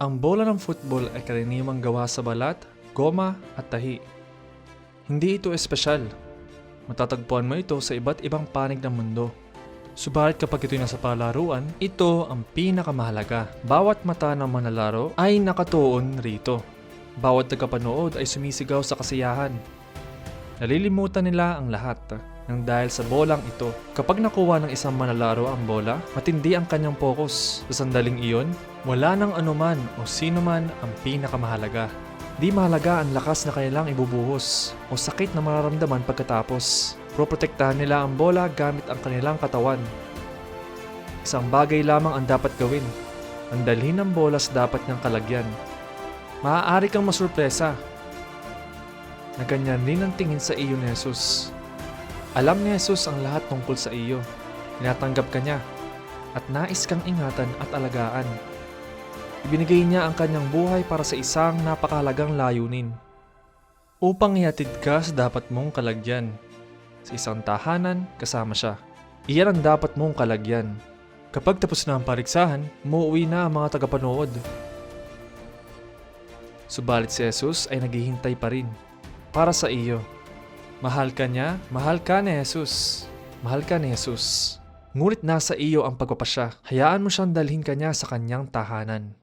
Ang bola ng football ay karaniwang gawa sa balat, goma at tahi. Hindi ito espesyal. Matatagpuan mo ito sa iba't ibang panig ng mundo. Subalit kapag ito'y nasa palaruan, ito ang pinakamahalaga. Bawat mata ng manlalaro ay nakatuon rito. Bawat tagapanood ay sumisigaw sa kasiyahan. Nalilimutan nila ang lahat nang dahil sa bolang ito. Kapag nakuha ng isang manlalaro ang bola, matindi ang kanyang focus. Sa sandaling iyon, wala nang anuman o sino man ang pinakamahalaga. Di mahalaga ang lakas na kanilang ibubuhos o sakit na mararamdaman pagkatapos. Proprotektahan nila ang bola gamit ang kanilang katawan. Isang bagay lamang ang dapat gawin. Ang dalhin ng bola sa dapat niyang kalagyan. Maaari kang masurpresa na ganyan rin ang tingin sa iyo ni Jesus. Alam ni Jesus ang lahat tungkol sa iyo. Tinatanggap ka niya at nais kang ingatan at alagaan. Ibinigay niya ang kanyang buhay para sa isang napakahalagang layunin. Upang ihatid ka sa dapat mong kalagyan. Sa isang tahanan, kasama siya. Iyan ang dapat mong kalagyan. Kapag tapos na ang pariksahan, muuwi na ang mga tagapanood. Subalit si Jesus ay naghihintay pa rin. Para sa iyo. Mahal ka niya, mahal ka ni Jesus. Mahal ka ni Jesus. Ngunit nasa iyo ang pagpapasya. Hayaan mo siyang dalhin ka niya sa kanyang tahanan.